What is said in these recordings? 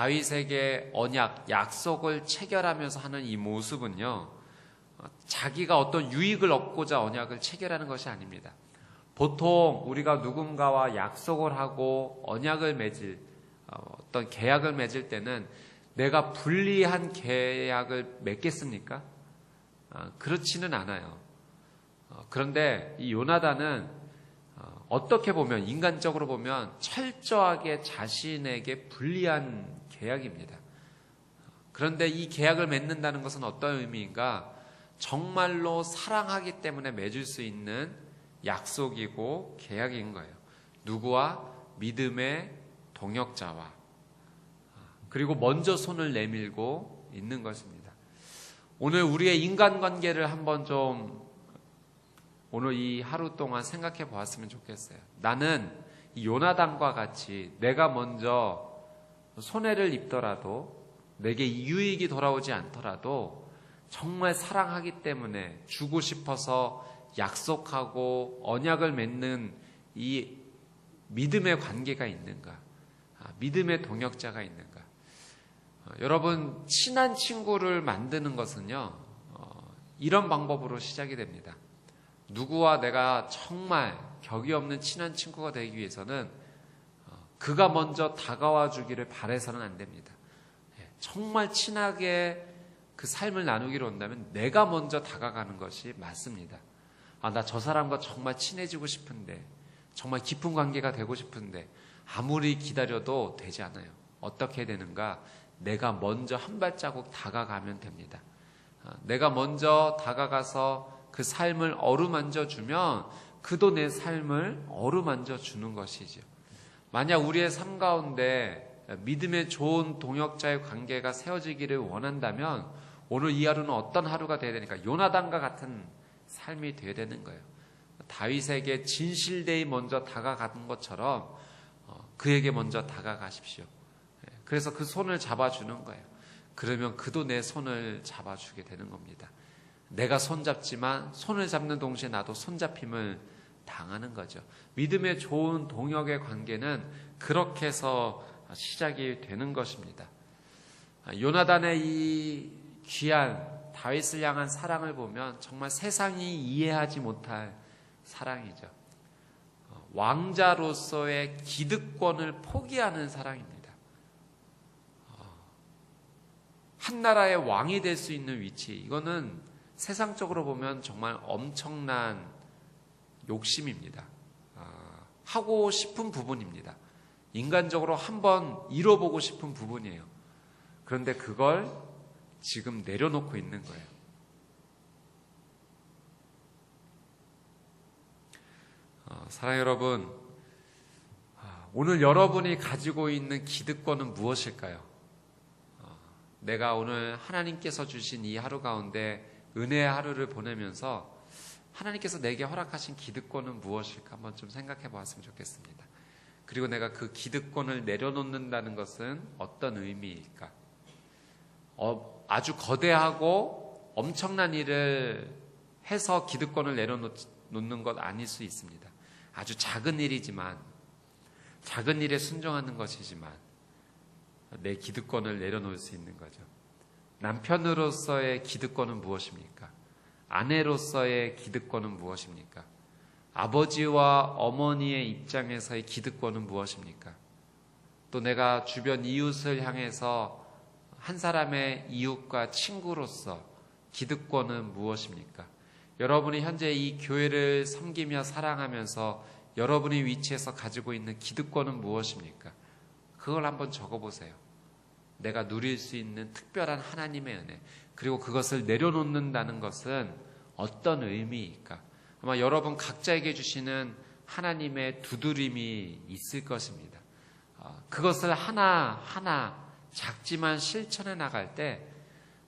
다윗에게 언약, 약속을 체결하면서 하는 이 모습은요, 어, 자기가 어떤 유익을 얻고자 언약을 체결하는 것이 아닙니다. 보통 우리가 누군가와 약속을 하고 언약을 맺을, 어, 어떤 계약을 맺을 때는 내가 불리한 계약을 맺겠습니까? 어, 그렇지는 않아요. 어, 그런데 이 요나단은 어, 어떻게 보면 인간적으로 보면 철저하게 자신에게 불리한 계약입니다. 그런데 이 계약을 맺는다는 것은 어떤 의미인가? 정말로 사랑하기 때문에 맺을 수 있는 약속이고 계약인 거예요. 누구와 믿음의 동역자와 그리고 먼저 손을 내밀고 있는 것입니다. 오늘 우리의 인간관계를 한번 좀 오늘 이 하루 동안 생각해 보았으면 좋겠어요. 나는 이 요나단과 같이 내가 먼저 손해를 입더라도 내게 유익이 돌아오지 않더라도 정말 사랑하기 때문에 주고 싶어서 약속하고 언약을 맺는 이 믿음의 관계가 있는가? 아, 믿음의 동역자가 있는가? 어, 여러분, 친한 친구를 만드는 것은요, 어, 이런 방법으로 시작이 됩니다. 누구와 내가 정말 격이 없는 친한 친구가 되기 위해서는 어, 그가 먼저 다가와 주기를 바래서는 안 됩니다. 예, 정말 친하게 그 삶을 나누기로 한다면 내가 먼저 다가가는 것이 맞습니다. 아, 나 저 사람과 정말 친해지고 싶은데, 정말 깊은 관계가 되고 싶은데, 아무리 기다려도 되지 않아요. 어떻게 되는가? 내가 먼저 한 발자국 다가가면 됩니다. 아, 내가 먼저 다가가서 그 삶을 어루만져 주면 그도 내 삶을 어루만져 주는 것이죠. 만약 우리의 삶 가운데 믿음의 좋은 동역자의 관계가 세워지기를 원한다면 오늘 이 하루는 어떤 하루가 되어야 되니까 요나단과 같은 삶이 되어야 되는 거예요. 다윗에게 진실되이 먼저 다가가는 것처럼 어, 그에게 먼저 다가가십시오. 예, 그래서 그 손을 잡아주는 거예요. 그러면 그도 내 손을 잡아주게 되는 겁니다. 내가 손잡지만 손을 잡는 동시에 나도 손잡힘을 당하는 거죠. 믿음의 좋은 동역의 관계는 그렇게 해서 시작이 되는 것입니다. 요나단의 이 귀한 다윗을 향한 사랑을 보면 정말 세상이 이해하지 못할 사랑이죠. 왕자로서의 기득권을 포기하는 사랑입니다. 한 나라의 왕이 될 수 있는 위치, 이거는 세상적으로 보면 정말 엄청난 욕심입니다. 아, 하고 싶은 부분입니다. 인간적으로 한번 이뤄보고 싶은 부분이에요. 그런데 그걸 지금 내려놓고 있는 거예요. 어, 사랑 여러분, 아, 오늘 여러분이 가지고 있는 기득권은 무엇일까요? 어, 내가 오늘 하나님께서 주신 이 하루 가운데 은혜의 하루를 보내면서 하나님께서 내게 허락하신 기득권은 무엇일까 한번 좀 생각해 보았으면 좋겠습니다. 그리고 내가 그 기득권을 내려놓는다는 것은 어떤 의미일까? 어, 아주 거대하고 엄청난 일을 해서 기득권을 내려놓는 것 아닐 수 있습니다. 아주 작은 일이지만, 작은 일에 순종하는 것이지만, 내 기득권을 내려놓을 수 있는 거죠. 남편으로서의 기득권은 무엇입니까? 아내로서의 기득권은 무엇입니까? 아버지와 어머니의 입장에서의 기득권은 무엇입니까? 또 내가 주변 이웃을 향해서 한 사람의 이웃과 친구로서 기득권은 무엇입니까? 여러분이 현재 이 교회를 섬기며 사랑하면서 여러분의 위치에서 가지고 있는 기득권은 무엇입니까? 그걸 한번 적어보세요. 내가 누릴 수 있는 특별한 하나님의 은혜, 그리고 그것을 내려놓는다는 것은 어떤 의미일까? 아마 여러분 각자에게 주시는 하나님의 두드림이 있을 것입니다. 어, 그것을 하나 하나 작지만 실천해 나갈 때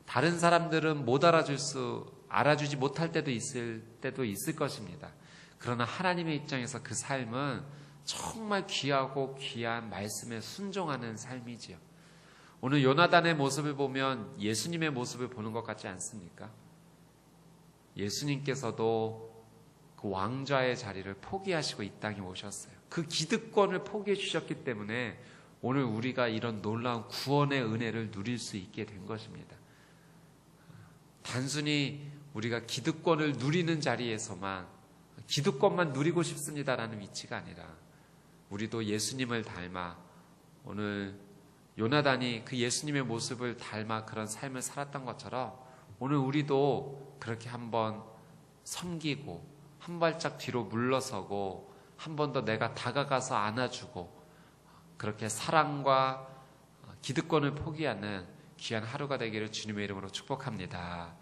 다른 사람들은 못 알아줄 수, 알아주지 못할 때도 있을 때도 있을 것입니다. 그러나 하나님의 입장에서 그 삶은 정말 귀하고 귀한 말씀에 순종하는 삶이지요. 오늘 요나단의 모습을 보면 예수님의 모습을 보는 것 같지 않습니까? 예수님께서도 그 왕좌의 자리를 포기하시고 이 땅에 오셨어요. 그 기득권을 포기해 주셨기 때문에 오늘 우리가 이런 놀라운 구원의 은혜를 누릴 수 있게 된 것입니다. 단순히 우리가 기득권을 누리는 자리에서만 기득권만 누리고 싶습니다라는 위치가 아니라 우리도 예수님을 닮아 오늘 요나단이 그 예수님의 모습을 닮아 그런 삶을 살았던 것처럼 오늘 우리도 그렇게 한번 섬기고 한 발짝 뒤로 물러서고 한 번 더 내가 다가가서 안아주고 그렇게 사랑과 기득권을 포기하는 귀한 하루가 되기를 주님의 이름으로 축복합니다.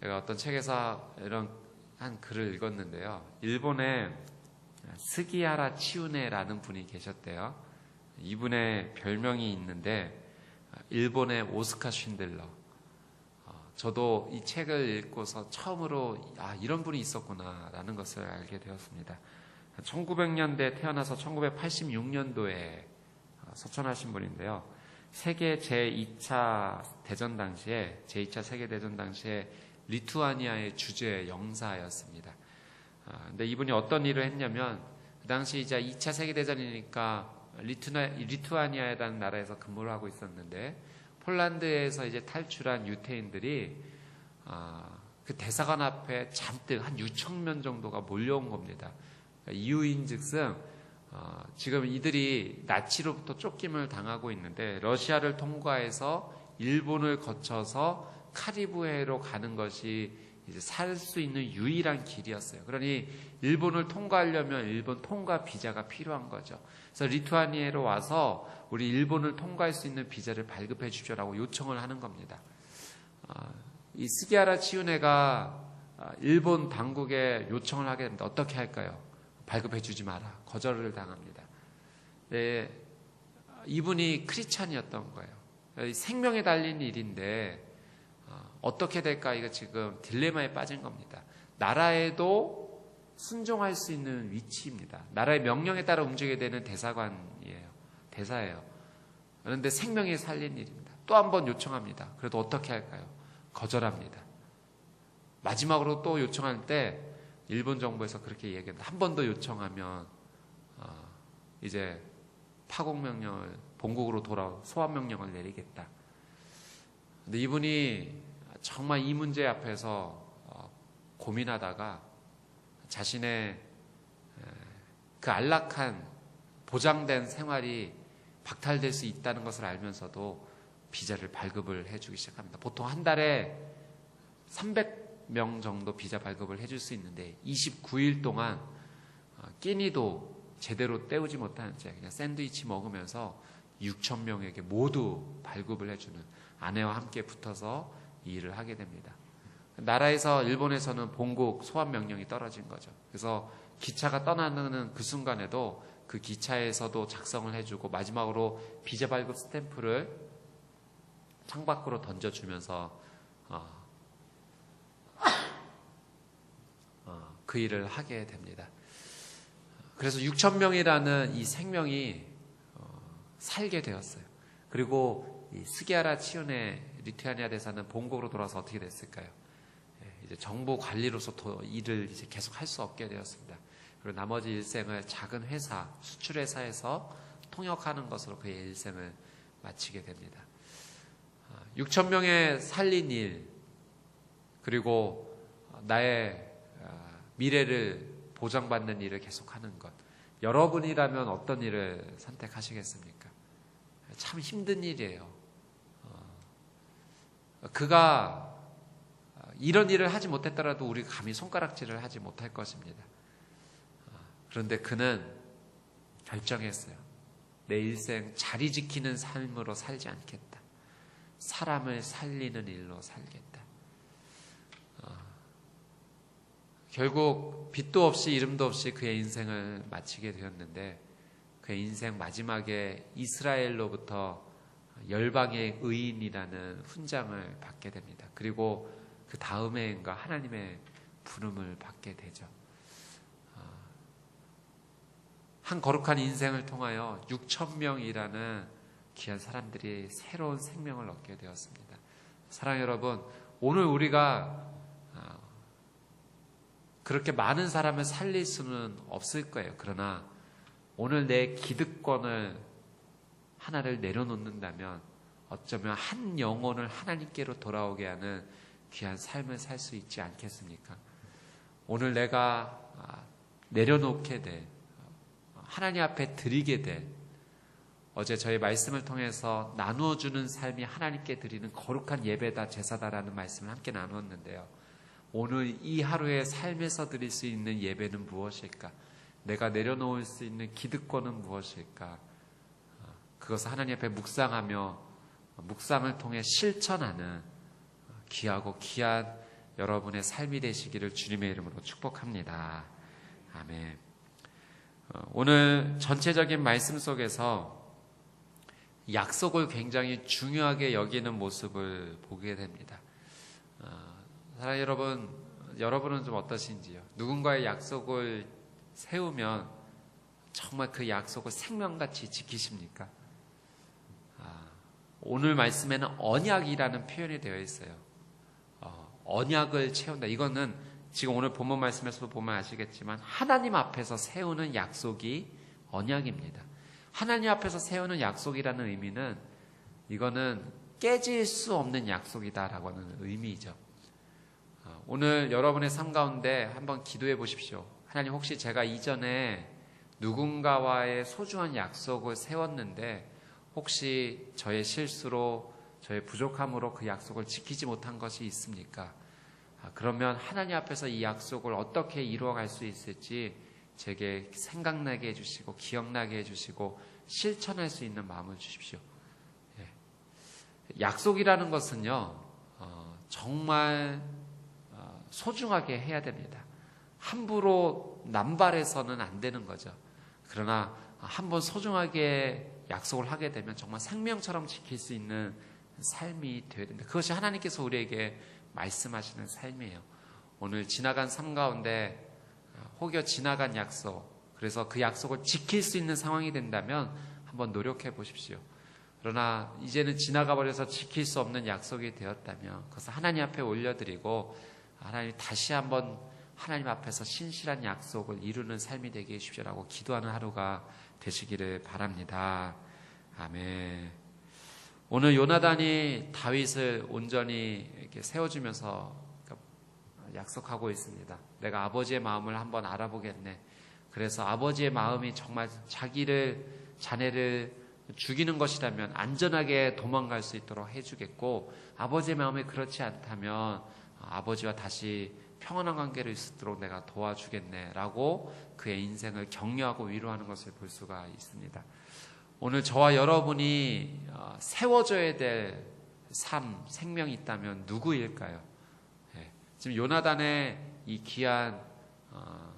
제가 어떤 책에서 이런 한 글을 읽었는데요. 일본의 스기야라 치우네라는 분이 계셨대요. 이분의 별명이 있는데 일본의 오스카 쉰들러. 어, 저도 이 책을 읽고서 처음으로 아 이런 분이 있었구나라는 것을 알게 되었습니다. 1900년대 태어나서 1986년도에 어, 서천하신 분인데요. 세계 제2차 대전 당시에 제2차 세계 대전 당시에 리투아니아의 주재 영사였습니다. 아, 근데 이분이 어떤 일을 했냐면 그 당시 이제 2차 세계 대전이니까 리투나, 리투아니아라는 나라에서 근무를 하고 있었는데 폴란드에서 이제 탈출한 유태인들이 아, 그 대사관 앞에 잔뜩 한 6천 명 정도가 몰려온 겁니다. 그러니까 이유인즉슨 어, 지금 이들이 나치로부터 쫓김을 당하고 있는데 러시아를 통과해서 일본을 거쳐서 카리브해로 가는 것이 이제 살 수 있는 유일한 길이었어요. 그러니 일본을 통과하려면 일본 통과 비자가 필요한 거죠. 그래서 리투아니아로 와서 우리 일본을 통과할 수 있는 비자를 발급해 주십시오라고 요청을 하는 겁니다. 아, 이 스기하라 치우네가 아, 일본 당국에 요청을 하게 됩니다. 어떻게 할까요? 발급해 주지 마라. 거절을 당합니다. 네, 이분이 크리찬이었던 거예요. 생명에 달린 일인데 어떻게 될까 이거 지금 딜레마에 빠진 겁니다. 나라에도 순종할 수 있는 위치입니다. 나라의 명령에 따라 움직여야 되는 대사관이에요. 대사예요. 그런데 생명이 살린 일입니다. 또 한 번 요청합니다. 그래도 어떻게 할까요? 거절합니다. 마지막으로 또 요청할 때 일본 정부에서 그렇게 얘기합니다. 한 번 더 요청하면 어, 이제 파공 명령을 본국으로 돌아 소환 명령을 내리겠다. 근데 이분이 정말 이 문제 앞에서 어, 고민하다가 자신의 그 안락한 보장된 생활이 박탈될 수 있다는 것을 알면서도 비자를 발급을 해주기 시작합니다. 보통 한 달에 300명 정도 비자 발급을 해줄 수 있는데 29일 동안 어, 끼니도 제대로 때우지 못한 채 그냥 샌드위치 먹으면서 6천 명에게 모두 발급을 해주는 아내와 함께 붙어서 이 일을 하게 됩니다. 나라에서 일본에서는 본국 소환 명령이 떨어진 거죠. 그래서 기차가 떠나는 그 순간에도 그 기차에서도 작성을 해주고 마지막으로 비자 발급 스탬프를 창밖으로 던져주면서 어, 어, 그 일을 하게 됩니다. 그래서 6천 명이라는 이 생명이 어, 살게 되었어요. 그리고 이 스기아라 치윤의 리투아니아 대사는 본국으로 돌아서 어떻게 됐을까요? 예, 이제 정부 관리로서 더 일을 이제 계속 할 수 없게 되었습니다. 그리고 나머지 일생을 작은 회사, 수출 회사에서 통역하는 것으로 그의 일생을 마치게 됩니다. 6천 아, 명의 살린 일, 그리고 나의 아, 미래를 보장받는 일을 계속하는 것. 여러분이라면 어떤 일을 선택하시겠습니까? 참 힘든 일이에요. 그가 이런 일을 하지 못했더라도 우리가 감히 손가락질을 하지 못할 것입니다. 그런데 그는 결정했어요. 내 일생 자리 지키는 삶으로 살지 않겠다. 사람을 살리는 일로 살겠다. 결국 빛도 없이 이름도 없이 그의 인생을 마치게 되었는데 그의 인생 마지막에 이스라엘로부터 열방의 의인이라는 훈장을 받게 됩니다. 그리고 그 다음에인가 하나님의 부름을 받게 되죠. 아, 한 거룩한 인생을 통하여 6천 명이라는 귀한 사람들이 새로운 생명을 얻게 되었습니다. 사랑 여러분, 오늘 우리가 아, 그렇게 많은 사람을 살릴 수는 없을 거예요. 그러나 오늘 내 기득권을 하나를 내려놓는다면 어쩌면 한 영혼을 하나님께로 돌아오게 하는 귀한 삶을 살 수 있지 않겠습니까? 오늘 내가 아, 내려놓게 돼 하나님 앞에 드리게 돼 어제 저희 말씀을 통해서 나누어 주는 삶이 하나님께 드리는 거룩한 예배다 제사다라는 말씀을 함께 나누었는데요. 오늘 이 하루의 삶에서 드릴 수 있는 예배는 무엇일까? 내가 내려놓을 수 있는 기득권은 무엇일까? 그것을 하나님 앞에 묵상하며 묵상을 통해 실천하는 귀하고 귀한 여러분의 삶이 되시기를 주님의 이름으로 축복합니다. 아멘. 어, 오늘 전체적인 말씀 속에서 약속을 굉장히 중요하게 여기는 모습을 보게 됩니다. 어, 사랑 여러분, 여러분은 좀 어떠신지요? 누군가의 약속을 세우면 정말 그 약속을 생명같이 지키십니까? 아, 오늘 말씀에는 언약이라는 표현이 되어 있어요. 어, 언약을 채운다. 이거는 지금 오늘 본문 말씀에서도 보면 아시겠지만 하나님 앞에서 세우는 약속이 언약입니다. 하나님 앞에서 세우는 약속이라는 의미는 이거는 깨질 수 없는 약속이다라고 하는 의미이죠. 어, 오늘 여러분의 삶 가운데 한번 기도해 보십시오. 하나님 혹시 제가 이전에 누군가와의 소중한 약속을 세웠는데 혹시 저의 실수로 저의 부족함으로 그 약속을 지키지 못한 것이 있습니까? 아, 그러면 하나님 앞에서 이 약속을 어떻게 이루어갈 수 있을지 제게 생각나게 해주시고 기억나게 해주시고 실천할 수 있는 마음을 주십시오. 예. 약속이라는 것은요 어, 정말 어, 소중하게 해야 됩니다. 함부로 남발해서는 안 되는 거죠. 그러나 한번 소중하게 약속을 하게 되면 정말 생명처럼 지킬 수 있는 삶이 되어야 됩니다. 그것이 하나님께서 우리에게 말씀하시는 삶이에요. 오늘 지나간 삶 가운데 혹여 지나간 약속, 그래서 그 약속을 지킬 수 있는 상황이 된다면 한번 노력해 보십시오. 그러나 이제는 지나가 버려서 지킬 수 없는 약속이 되었다면 그것을 하나님 앞에 올려드리고 하나님 다시 한번 하나님 앞에서 신실한 약속을 이루는 삶이 되게 해주십시오라고 기도하는 하루가 되시기를 바랍니다. 아멘. 오늘 요나단이 다윗을 온전히 이렇게 세워주면서 약속하고 있습니다. 내가 아버지의 마음을 한번 알아보겠네. 그래서 아버지의 마음이 정말 자기를 자네를 죽이는 것이라면 안전하게 도망갈 수 있도록 해주겠고 아버지의 마음이 그렇지 않다면 아버지와 다시 평안한 관계를 있도록 내가 도와주겠네라고 그의 인생을 격려하고 위로하는 것을 볼 수가 있습니다. 오늘 저와 여러분이 어, 세워져야 될 삶, 생명이 있다면 누구일까요? 예, 지금 요나단의 이 귀한 어,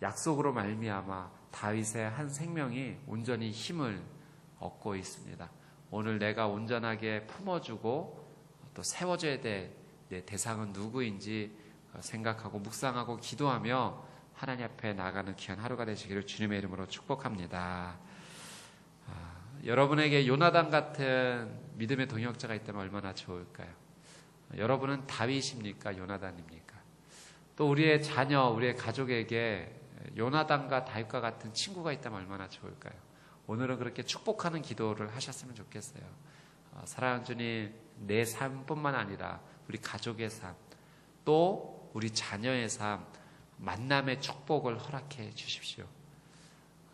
약속으로 말미암아 다윗의 한 생명이 온전히 힘을 얻고 있습니다. 오늘 내가 온전하게 품어주고 또 세워져야 될 내 대상은 누구인지 생각하고 묵상하고 기도하며 하나님 앞에 나가는 귀한 하루가 되시기를 주님의 이름으로 축복합니다. 아, 여러분에게 요나단 같은 믿음의 동역자가 있다면 얼마나 좋을까요? 여러분은 다윗입니까? 요나단입니까? 또 우리의 자녀, 우리의 가족에게 요나단과 다윗과 같은 친구가 있다면 얼마나 좋을까요? 오늘은 그렇게 축복하는 기도를 하셨으면 좋겠어요. 어, 사랑하는 주님, 내 삶뿐만 아니라 우리 가족의 삶, 또 우리 자녀의 삶, 만남의 축복을 허락해 주십시오.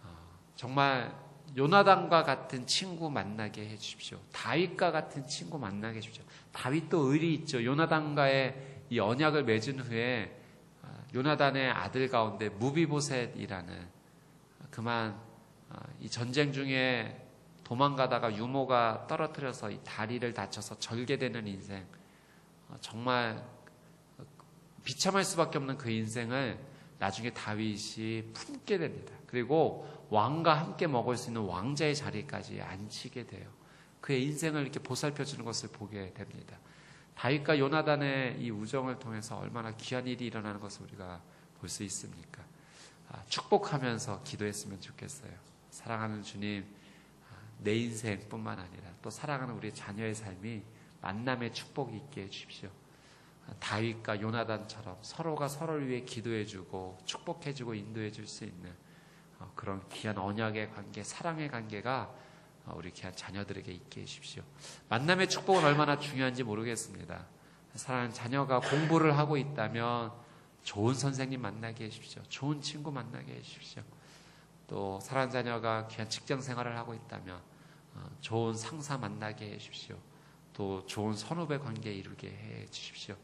어, 정말 요나단과 같은 친구 만나게 해 주십시오. 다윗과 같은 친구 만나게 해 주십시오. 다윗도 의리 있죠. 요나단과의 이 언약을 맺은 후에 요나단의 아들 가운데 무비보셋이라는 그만 어, 이 전쟁 중에 도망가다가 유모가 떨어뜨려서 이 다리를 다쳐서 절개되는 인생 어, 정말 비참할 수밖에 없는 그 인생을 나중에 다윗이 품게 됩니다. 그리고 왕과 함께 먹을 수 있는 왕자의 자리까지 앉히게 돼요. 그의 인생을 이렇게 보살펴 주는 것을 보게 됩니다. 다윗과 요나단의 이 우정을 통해서 얼마나 귀한 일이 일어나는 것을 우리가 볼 수 있습니까? 아, 축복하면서 기도했으면 좋겠어요. 사랑하는 주님, 아, 내 인생뿐만 아니라 또 사랑하는 우리 자녀의 삶이 만남의 축복이 있게 해주십시오. 다윗과 요나단처럼 서로가 서로를 위해 기도해주고 축복해주고 인도해줄 수 있는 어, 그런 귀한 언약의 관계, 사랑의 관계가 어, 우리 귀한 자녀들에게 있게 해주십시오. 만남의 축복은 얼마나 중요한지 모르겠습니다. 사랑하는 자녀가 공부를 하고 있다면 좋은 선생님 만나게 해주십시오. 좋은 친구 만나게 해주십시오. 또 사랑하는 자녀가 귀한 직장 생활을 하고 있다면 어, 좋은 상사 만나게 해 주십시오. 또 좋은 선후배 관계 이루게 해 주십시오.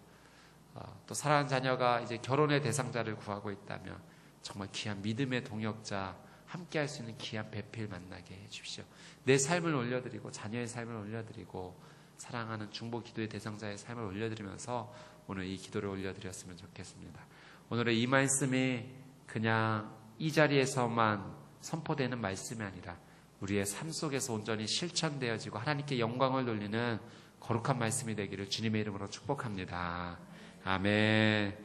어, 또 사랑하는 자녀가 이제 결혼의 대상자를 구하고 있다면 정말 귀한 믿음의 동역자 함께 할 수 있는 귀한 배필 만나게 해 주십시오. 내 삶을 올려드리고 자녀의 삶을 올려드리고 사랑하는 중보 기도의 대상자의 삶을 올려드리면서 오늘 이 기도를 올려드렸으면 좋겠습니다. 오늘의 이 말씀이 그냥 이 자리에서만 선포되는 말씀이 아니라 우리의 삶 속에서 온전히 실천되어지고 하나님께 영광을 돌리는 거룩한 말씀이 되기를 주님의 이름으로 축복합니다. 아멘.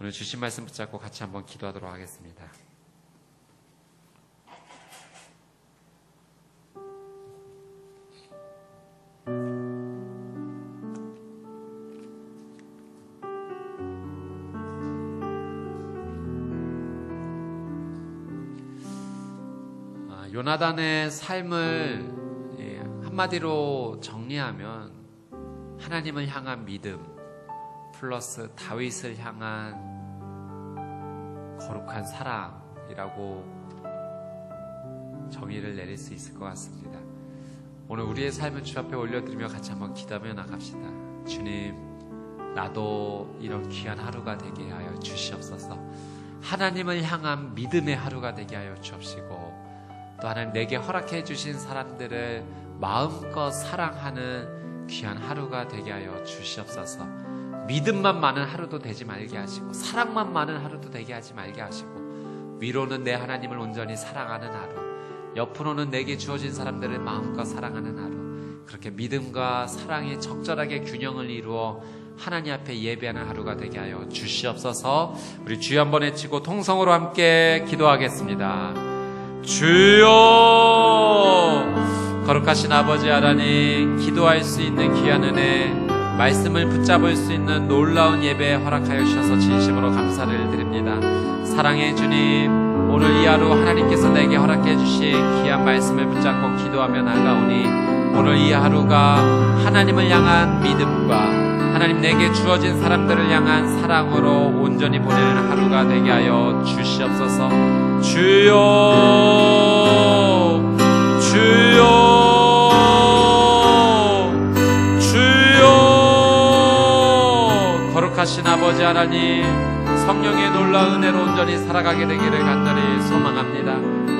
오늘 주신 말씀 붙잡고 같이 한번 기도하도록 하겠습니다. 요나단의 삶을 예, 한마디로 정리하면 하나님을 향한 믿음 플러스 다윗을 향한 거룩한 사랑이라고 정의를 내릴 수 있을 것 같습니다. 오늘 우리의 삶을 주 앞에 올려드리며 같이 한번 기도하며 나갑시다. 주님, 나도 이런 귀한 하루가 되게 하여 주시옵소서. 하나님을 향한 믿음의 하루가 되게 하여 주옵시고, 또 하나님 내게 허락해 주신 사람들을 마음껏 사랑하는 귀한 하루가 되게 하여 주시옵소서. 믿음만 많은 하루도 되지 말게 하시고, 사랑만 많은 하루도 되게 하지 말게 하시고, 위로는 내 하나님을 온전히 사랑하는 하루, 옆으로는 내게 주어진 사람들을 마음껏 사랑하는 하루, 그렇게 믿음과 사랑이 적절하게 균형을 이루어 하나님 앞에 예배하는 하루가 되게 하여 주시옵소서. 우리 주여 한번 외치고 통성으로 함께 기도하겠습니다. 주여 거룩하신 아버지 하나님 기도할 수 있는 귀한 은혜 말씀을 붙잡을 수 있는 놀라운 예배 허락하여 주셔서 진심으로 감사를 드립니다. 사랑의 주님 오늘 이 하루 하나님께서 내게 허락해 주신 귀한 말씀을 붙잡고 기도하며 나가오니 오늘 이 하루가 하나님을 향한 믿음과 하나님 내게 주어진 사람들을 향한 사랑으로 온전히 보내는 하루가 되게 하여 주시옵소서. 주여, 주여, 주여. 거룩하신 아버지 하나님, 성령의 놀라운 은혜로 온전히 살아가게 되기를 간절히 소망합니다.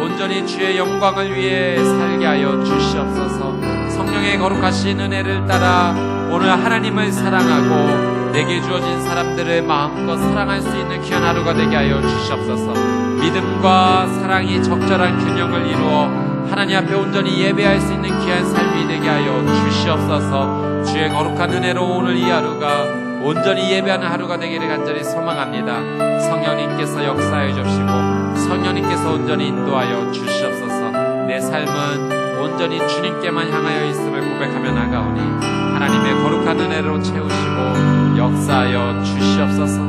온전히 주의 영광을 위해 살게 하여 주시옵소서. 성령의 거룩하신 은혜를 따라 오늘 하나님을 사랑하고 내게 주어진 사람들을 마음껏 사랑할 수 있는 귀한 하루가 되게 하여 주시옵소서. 믿음과 사랑이 적절한 균형을 이루어 하나님 앞에 온전히 예배할 수 있는 귀한 삶이 되게 하여 주시옵소서. 주의 거룩한 은혜로 오늘 이 하루가 온전히 예배하는 하루가 되기를 간절히 소망합니다. 성령님께서 역사해 주시고 성령님께서 온전히 인도하여 주시옵소서. 내 삶은 온전히 주님께만 향하여 있음을 고백하며 나가오니 하나님의 거룩한 은혜로 채우시고 역사하여 주시옵소서.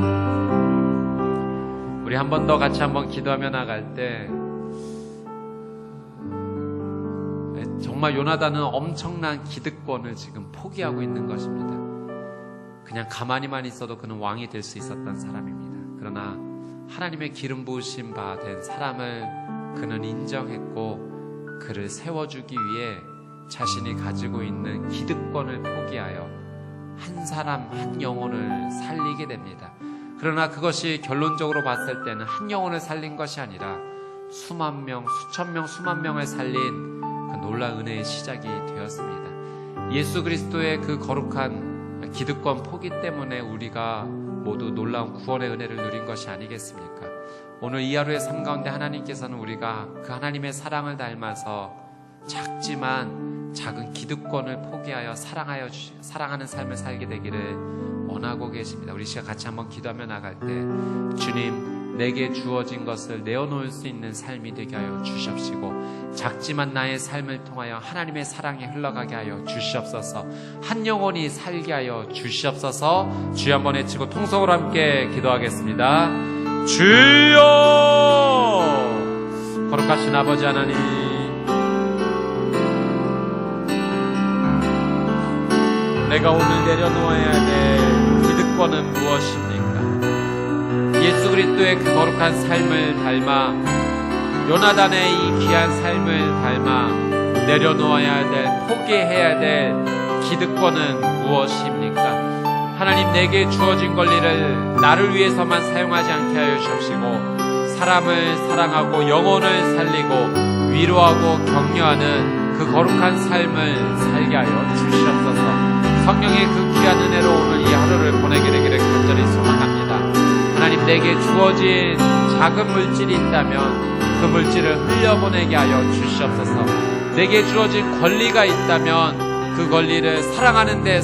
우리 한 번 더 같이 한번 기도하며 나갈 때 정말 요나단은 엄청난 기득권을 지금 포기하고 있는 것입니다. 그냥 가만히만 있어도 그는 왕이 될 수 있었던 사람입니다. 그러나 하나님의 기름 부으신 바 된 사람을 그는 인정했고 그를 세워주기 위해 자신이 가지고 있는 기득권을 포기하여 한 사람 한 영혼을 살리게 됩니다. 그러나 그것이 결론적으로 봤을 때는 한 영혼을 살린 것이 아니라 수만 명, 수천 명, 수만 명을 살린 그 놀라운 은혜의 시작이 되었습니다. 예수 그리스도의 그 거룩한 기득권 포기 때문에 우리가 모두 놀라운 구원의 은혜를 누린 것이 아니겠습니까? 오늘 이 하루의 삶 가운데 하나님께서는 우리가 그 하나님의 사랑을 닮아서 작지만 작은 기득권을 포기하여 사랑하여 주, 사랑하는 삶을 살게 되기를 원하고 계십니다. 우리 시간 같이 한번 기도하며 나갈 때 주님 내게 주어진 것을 내어놓을 수 있는 삶이 되게 하여 주십시고 작지만 나의 삶을 통하여 하나님의 사랑이 흘러가게 하여 주시옵소서. 한 영혼이 살게 하여 주시옵소서. 주여 한번 외치고 통성으로 함께 기도하겠습니다. 주여! 거룩하신 아버지 하나님. 내가 오늘 내려놓아야 될 기득권은 무엇입니까? 예수 그리스도의 그 거룩한 삶을 닮아 요나단의 이 귀한 삶을 닮아 내려놓아야 될 포기해야 될 기득권은 무엇입니까? 하나님 내게 주어진 권리를 나를 위해서만 사용하지 않게 하여 주옵시고 사람을 사랑하고 영혼을 살리고 위로하고 격려하는 그 거룩한 삶을 살게 하여 주시옵소서. 성령의 그 귀한 은혜로 오늘 이 하루를 보내게 되기를 간절히 소망합니다. 하나님 내게 주어진 작은 물질이 있다면 그 물질을 흘려보내게 하여 주시옵소서. 내게 주어진 권리가 있다면 그 권리를 사랑하는 데